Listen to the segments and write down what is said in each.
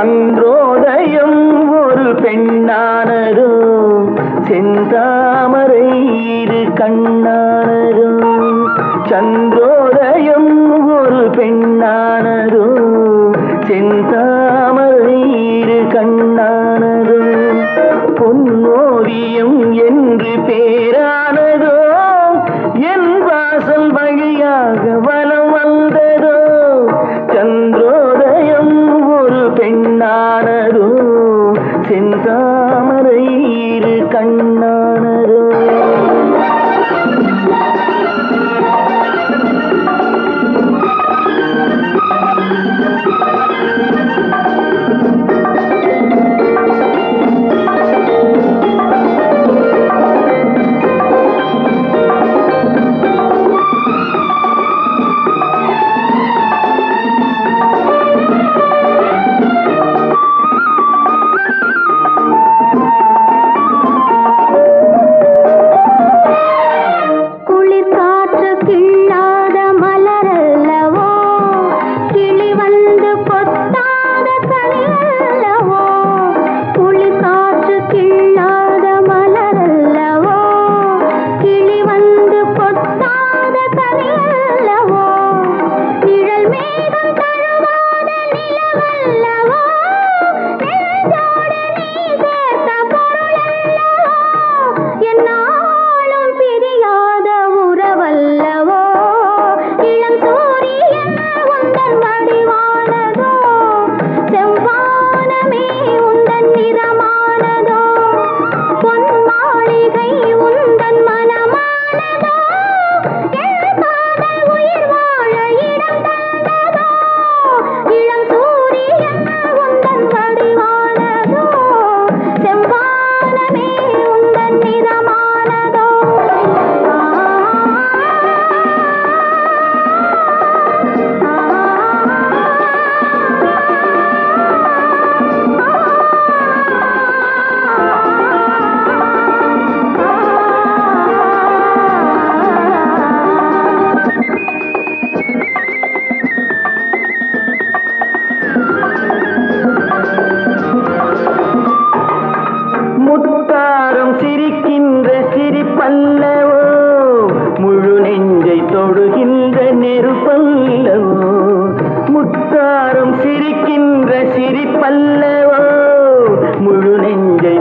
கன்றோதயம் ஒரு பெண்ணானதும் செந்தாமரை இரு கண்ணானதும் சந்திரோதயம் ஒரு பெண்ணானதும் செந்தா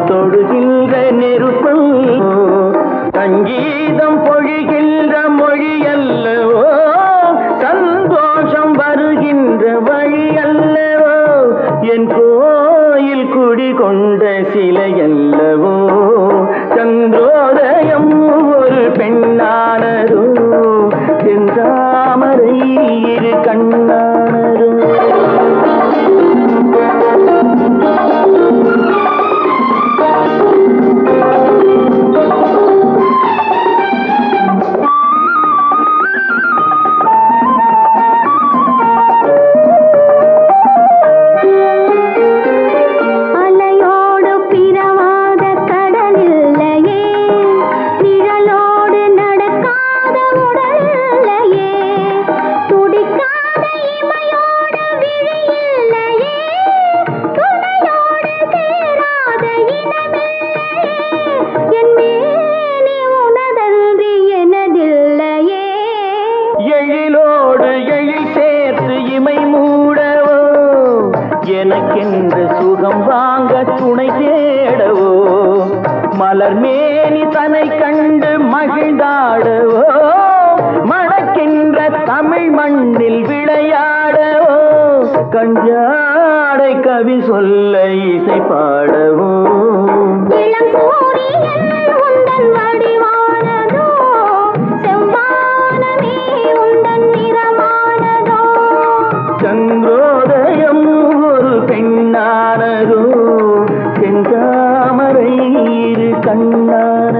தொழுகின்ற நெருப்பம் சங்கீதம் பொழிகிற எழிலோடு எழில் சேர்த்து இமை மூடவோ? எனக்கென்று சுகம் வாங்க துணை தேடவோ? மலர் மேனி தன்னை கண்டு மகிழ்ந்தாடவோ? மணக்கின்ற தமிழ் மண்ணில் விளையாடவோ? கஞ்சாடை கவி சொல்ல இசை பாடவோ? கண்ணார